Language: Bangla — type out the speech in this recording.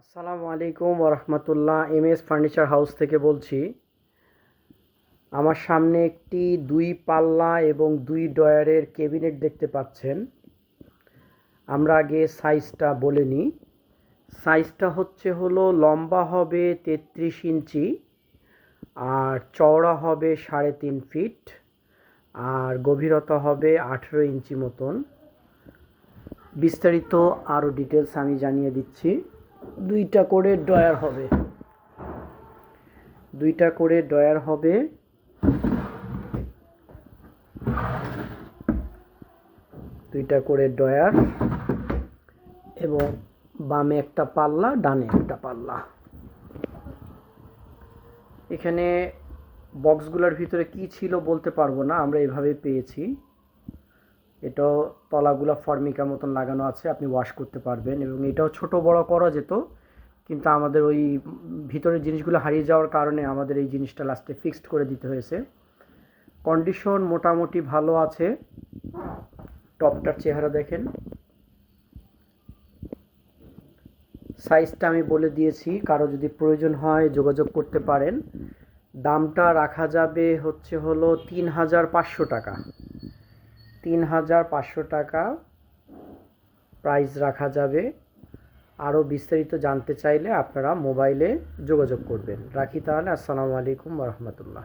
আসসালামু আলাইকুম রহমতুল্লাহ এম এস ফার্নিচার হাউস থেকে বলছি। আমার সামনে একটি দুই পাল্লা এবং দুই ডয়ারের ক্যাবিনেট দেখতে পাচ্ছেন। আমরা আগে সাইজটা বলে নিই। সাইজটা হচ্ছে হলো, লম্বা হবে তেত্রিশ ইঞ্চি আর চওড়া হবে সাড়ে তিন ফিট আর গভীরতা হবে আঠেরো ইঞ্চি মতন। বিস্তারিত আরও ডিটেলস আমি জানিয়ে দিচ্ছি। দুইটা করে ডয়ার হবে। দুইটা করে ডয়ার হবে। দুইটা করে ডয়ার এবং বামে একটা পাল্লা, ডানে একটা পাল্লা। এখানে বক্সগুলোর ভিতরে কি ছিল বলতে পারব না, আমরা এভাবে পেয়েছি। এটাও তলাগুলো ফর্মিকার মতন লাগানো আছে, আপনি ওয়াশ করতে পারবেন এবং এটাও ছোট বড় করা যেত, কিন্তু আমাদের ওই ভিতরের জিনিসগুলো হারিয়ে যাওয়ার কারণে আমাদের এই জিনিসটা লাস্টে ফিক্সড করে দিতে হয়েছে। কন্ডিশন মোটামুটি ভালো আছে টপটার চেহারা দেখেন। সাইজটা আমি বলে দিয়েছি, কারও যদি প্রয়োজন হয় যোগাযোগ করতে পারেন। দামটা রাখা যাবে হচ্ছে হলো তিন হাজার পাঁচশো টাকা। তিন হাজার পাঁচশো টাকা প্রাইস রাখা যাবে। আরও বিস্তারিত জানতে চাইলে আপনারা মোবাইলে যোগাযোগ করবেন। রাখি তাহলে, আসসালামু আলাইকুম রহমতুল্লাহ।